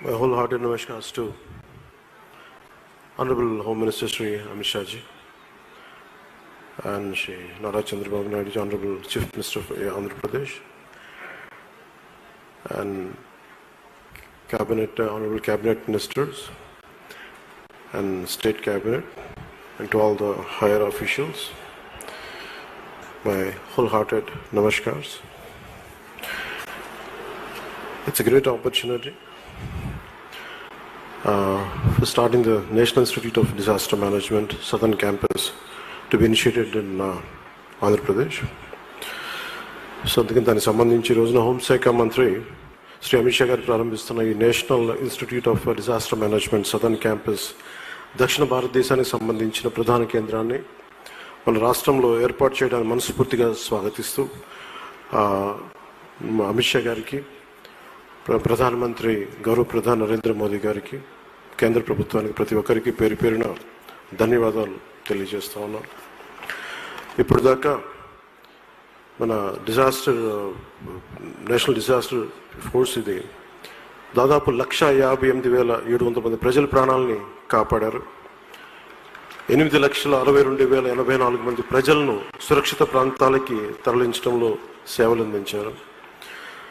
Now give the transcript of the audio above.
My wholehearted namaskars to Honorable Home Minister Sri Amit Shah ji and Sri Nara Chandrababu Naidu, Honorable Chief Minister of Andhra Pradesh and Cabinet, uh, Honorable Cabinet Ministers and State Cabinet and to all the higher officials, my wholehearted namaskars. It's a great opportunity for starting the National Institute of Disaster Management Southern Campus to be initiated in uh, Andhra Pradesh. So అందుకని దానికి సంబంధించి రోజున హోంశాఖ మంత్రి శ్రీ అమిత్ షా గారు ప్రారంభిస్తున్న ఈ national institute of disaster management southern campus దక్షిణ భారతదేశానికి సంబంధించిన ప్రధాన కేంద్రాన్ని మన రాష్ట్రంలో ఏర్పాటు చేయడానికి మనస్ఫూర్తిగా స్వాగతిస్తూ అమిత్ షా గారికి ప్రధానమంత్రి గౌరవ ప్రధాని నరేంద్ర మోదీ గారికి కేంద్ర ప్రభుత్వానికి ప్రతి ఒక్కరికి పేరు పేరున ధన్యవాదాలు తెలియజేస్తా ఉన్నాం. ఇప్పుడు దాకా మన డిజాస్టర్ నేషనల్ డిజాస్టర్ ఫోర్స్ ఇది దాదాపు లక్ష యాభై ఎనిమిది వేల ఏడు వందల మంది ప్రజల ప్రాణాలని కాపాడారు. ఎనిమిది లక్షల అరవై రెండు వేల ఎనభై నాలుగు మంది ప్రజలను సురక్షిత ప్రాంతాలకి తరలించడంలో సేవలు అందించారు